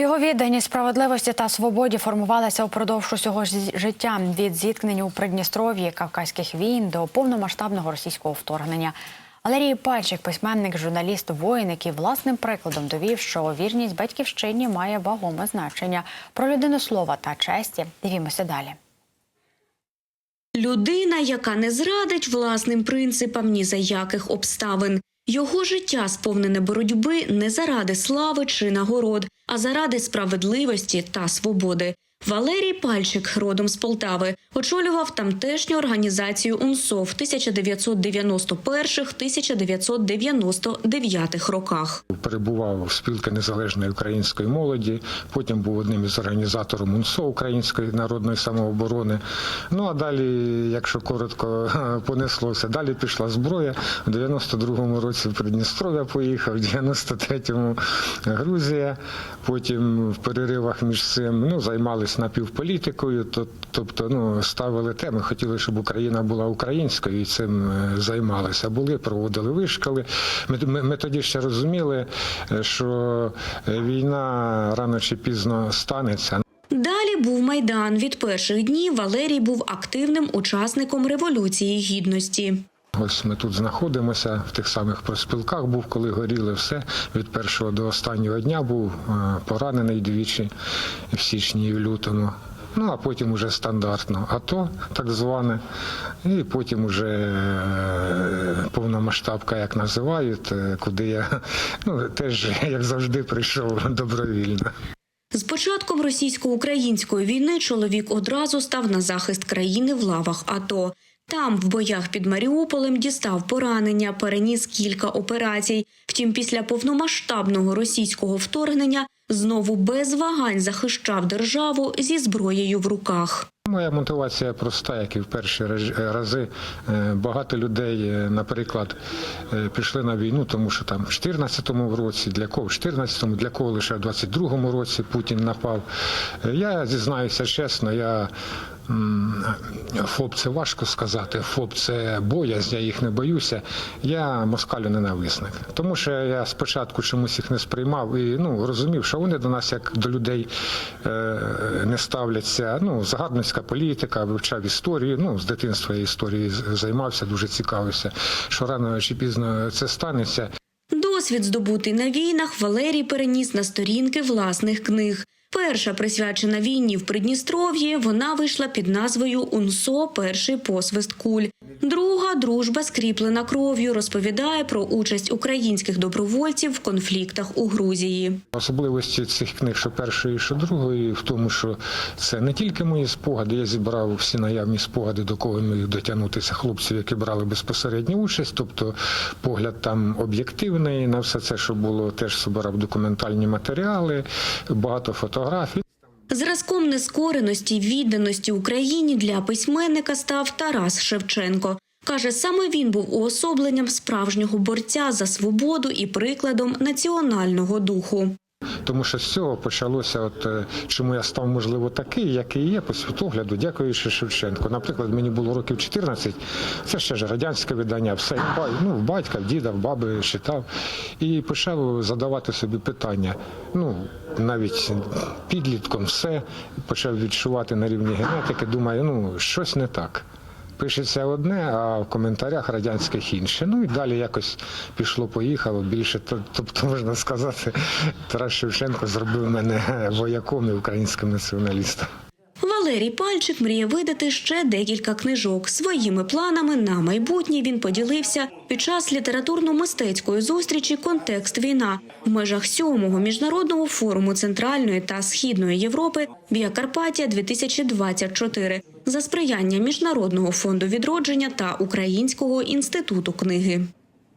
Його відданість справедливості та свободі формувалася упродовж усього життя від зіткнень у Придністров'ї, Кавказьких війн до повномасштабного російського вторгнення. Валерій Пальчик, письменник, журналіст, воїн, який власним прикладом довів, що вірність батьківщині має вагоме значення. Про людину слова та честі дивімося далі. Людина, яка не зрадить власним принципам ні за яких обставин. Його життя сповнене боротьби не заради слави чи нагород, а заради справедливості та свободи. Валерій Пальчик, родом з Полтави, очолював тамтешню організацію УНСО в 1991-1999 роках. Перебував в спілки незалежної української молоді. Потім був одним із організаторів УНСО Української народної самооборони. Ну а далі, якщо коротко понеслося, далі пішла зброя. У 92-му році в Придністров'я поїхав, в 93-му Грузія. Потім в переривах між цим ну, займалися напівполітикою, то- тобто ну, ставили теми, хотіли, щоб Україна була українською і цим е, займалися. Були, проводили вишколи. Ми, ми, ми тоді ще розуміли, е, що е, війна рано чи пізно станеться. Далі був майдан. Від перших днів Валерій був активним учасником революції гідності. Ось ми тут знаходимося в тих самих проспілках. Був, коли горіли все. Від першого до останнього дня був е, поранений двічі в січні і в лютому. Ну а потім уже стандартно АТО, так зване, і потім уже е, повномасштабка, як називають, е, куди я ну теж як завжди прийшов добровільно. З початком російсько-української війни чоловік одразу став на захист країни в лавах АТО. Там, в боях під Маріуполем, дістав поранення, переніс кілька операцій. Втім, після повномасштабного російського вторгнення знову без вагань захищав державу зі зброєю в руках. Моя мотивація проста, як і в перші рази. Е, Багато людей, е, наприклад, е, пішли на війну, тому що там в 14-му році, для кого в 14-му, для кого лише в 22-му році Путін напав. Е, Я зізнаюся чесно, я ФОП це важко сказати. ФОП це боязнь, я їх не боюся. Я москалю ненависник. Тому що я спочатку чомусь їх не сприймав і ну розумів, що вони до нас як до людей е, не ставляться. Ну, загарбницька політика, вивчав історію. Ну, з дитинства я історією займався, дуже цікавився, що рано чи пізно це станеться. Досвід, здобутий на війнах, Валерій переніс на сторінки власних книг. Перша присвячена війні в Придністров'ї, вона вийшла під назвою УНСО Перший посвист куль. Друга дружба скріплена кров'ю розповідає про участь українських добровольців в конфліктах у Грузії. Особливості цих книг, що першої, що другої, в тому, що це не тільки мої спогади. Я зібрав всі наявні спогади, до кого міг дотягнутися хлопців, які брали безпосередню участь. Тобто погляд там об'єктивний на все це, що було, теж збирав документальні матеріали, багато фотографій. Зразком нескореності, відданості Україні для письменника став Тарас Шевченко. Каже, саме він був уособленням справжнього борця за свободу і прикладом національного духу. Тому що з цього почалося, от е, чому я став можливо такий, який є по світогляду, дякуючи Шевченку. Наприклад, мені було років 14, це ще ж радянське видання, все ну, в батька, в діда, в баби читав і почав задавати собі питання. Ну навіть підлітком все почав відчувати на рівні генетики. Думаю, ну щось не так. Пишеться одне, а в коментарях радянських інше. Ну і далі якось пішло-поїхало. Більше тобто можна сказати, Тарас Шевченко зробив мене вояком і українським націоналістом. Валерій Пальчик мріє видати ще декілька книжок. Своїми планами на майбутнє він поділився під час літературно-мистецької зустрічі Контекст війна в межах сьомого міжнародного форуму Центральної та Східної Європи Віа Карпатія 2024 за сприяння Міжнародного фонду відродження та Українського інституту книги.